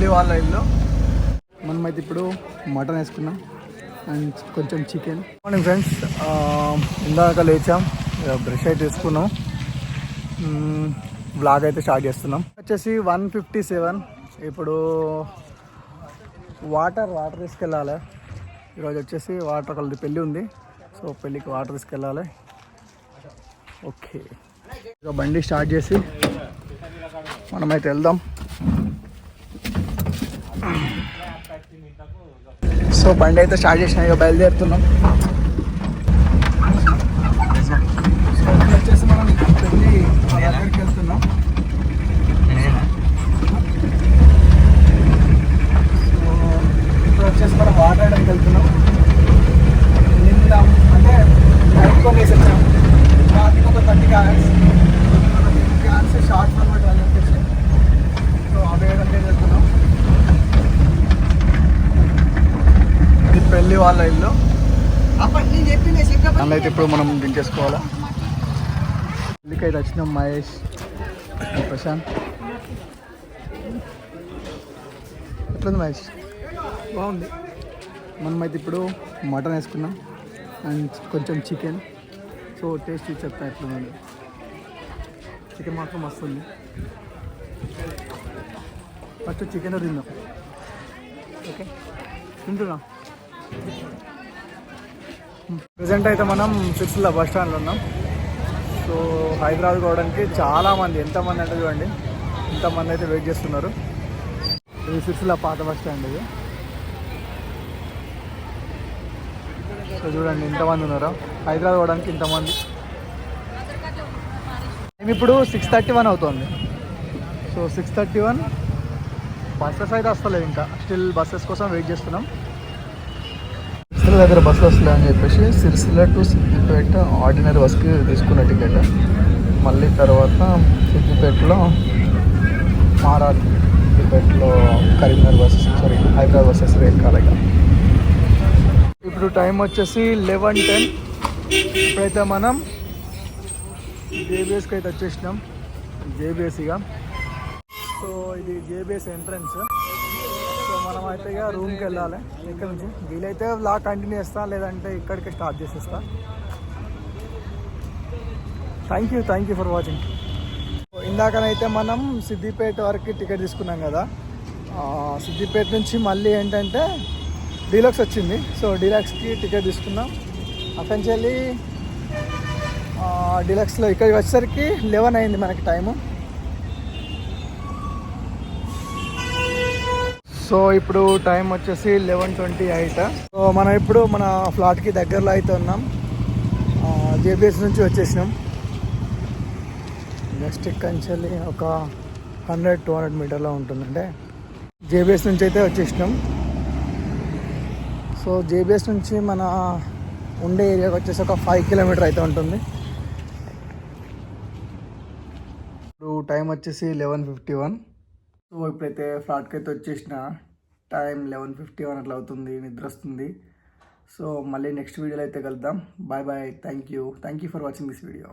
పెళ్ళి వాళ్ళ ఇల్లు. మనమైతే ఇప్పుడు మటన్ వేసుకున్నాం అండ్ కొంచెం చికెన్ మార్నింగ్ ఫ్రెండ్స్ ఇందాక లేచాం. బ్రష్ అయితే వేసుకున్నాం. బ్లాగ్ అయితే స్టార్ట్ చేస్తున్నాం. వచ్చేసి వన్ ఫిఫ్టీ సెవెన్ ఇప్పుడు వాటర్ వాటర్ తీసుకెళ్ళాలి. ఈరోజు వచ్చేసి వాటర్ ఒకళ్ళది పెళ్ళి ఉంది. సో పెళ్ళికి వాటర్ తీసుకెళ్ళాలి. ఓకే ఇక బండి స్టార్ట్ చేసి మనమైతే వెళ్దాం. సో బండి అయితే స్టార్ట్ చేసిన ఇక బయలుదేరుతున్నాం సో ఇప్పుడు వచ్చేసి మనం పెళ్ళి వాళ్ళ దగ్గరికి వెళ్తున్నాం సో ఇప్పుడు వచ్చేసి మనం వాటాడడానికి వెళ్తున్నాం నిన్న అంటే నైట్ కొని వేసి వచ్చాం రాత్రికి ఒక థర్టీ క్యాన్స్ క్యాన్స్ షార్ట్ అనమాట అని చెప్పేసి పెళ్ళి వాళ్ళ ఇల్లు. అందులో అయితే ఇప్పుడు మనం దించేసుకోవాలా? అయితే వచ్చినాం మహేష్ ప్రశాంత్. ఎట్లుంది మహేష్? బాగుంది. మనమైతే ఇప్పుడు మటన్ వేసుకున్నాం అండ్ కొంచెం చికెన్. సో టేస్ట్ చూసి చెప్తా ఎట్లుంది. చికెన్ మాత్రం వస్తుంది ఫస్ట్ చికెన్ తిందాం. ఓకే. తింటున్నా. ప్రజెంట్ అయితే మనం సిరిసిల్ల బస్ స్టాండ్లో ఉన్నాం. సో హైదరాబాద్ పోవడానికి చాలామంది ఎంతమంది అంటే చూడండి ఇంతమంది అయితే వెయిట్ చేస్తున్నారు. ఇది సిరిసిల్ల పాత బస్ స్టాండ్ ఇది. సో చూడండి ఇంతమంది ఉన్నారా? హైదరాబాద్ పోవడానికి ఇంతమంది మేము ఇప్పుడు సిక్స్ థర్టీ వన్ అవుతుంది. So six thirty one buses అయితే వస్తలేదు ఇంకా. స్టిల్ బస్సెస్ కోసం వెయిట్ చేస్తున్నాం. సిరిసిల్ల దగ్గర బస్సు వస్తలే అని చెప్పేసి సిరిసిల్ల టు సిద్దిపేట ఆర్డినరీ బస్కి తీసుకున్న టికెట్. మళ్ళీ తర్వాత సిద్దిపేటలో మారాలి. సిద్దిపేటలో Karimnagar buses sorry Hyderabad buses ఎక్కాలి ఇప్పుడు టైం వచ్చేసి లెవెన్ టెన్. ఇప్పుడైతే మనం జేబీఎస్కి అయితే వచ్చేసినాం. జేబిఎస్ ఇక సో ఇది జేబీఎస్ ఎంట్రన్స్. మనం అయితే ఇక రూమ్కి వెళ్ళాలి ఇక్కడ నుంచి వీలైతే లా కంటిన్యూ చేస్తా లేదంటే ఇక్కడికి స్టార్ట్ చేసేస్తా. Thank you thank you for watching ఇందాకనైతే మనం సిద్దిపేట వరకు టికెట్ తీసుకున్నాం కదా. సిద్దిపేట నుంచి మళ్ళీ ఏంటంటే డీలక్స్ వచ్చింది. సో డీలక్స్కి టికెట్ తీసుకున్నాం. అక్కడి నుంచి వెళ్ళి డీలక్స్లో ఇక్కడికి వచ్చేసరికి లెవెన్ అయింది మనకి టైము. సో ఇప్పుడు టైం వచ్చేసి లెవెన్ ట్వంటీ ఎయిట్. సో మనం ఇప్పుడు మన ఫ్లాట్కి దగ్గరలో అయితే ఉన్నాం. జేబిఎస్ నుంచి వచ్చేసినాం. నెక్స్ట్ ఇక్కడి నుంచి ఒక హండ్రెడ్ టూ హండ్రెడ్ మీటర్లో ఉంటుందంటే జేబిఎస్ నుంచి అయితే వచ్చేసినాం. సో జేబిఎస్ నుంచి మన ఉండే ఏరియాకి వచ్చేసి ఒక ఫైవ్ కిలోమీటర్ అయితే ఉంటుంది. ఇప్పుడు టైం వచ్చేసి లెవెన్ ఫిఫ్టీ వన్. సో ఇప్పుడైతే ఫ్లాట్కి అయితే వచ్చేసిన టైం లెవెన్ ఫిఫ్టీ వన్ అట్లా అవుతుంది నిద్ర వస్తుంది. సో మళ్ళీ నెక్స్ట్ వీడియోలో అయితే కలుద్దాం. Bye bye. Thank you. Thank you for watching this video.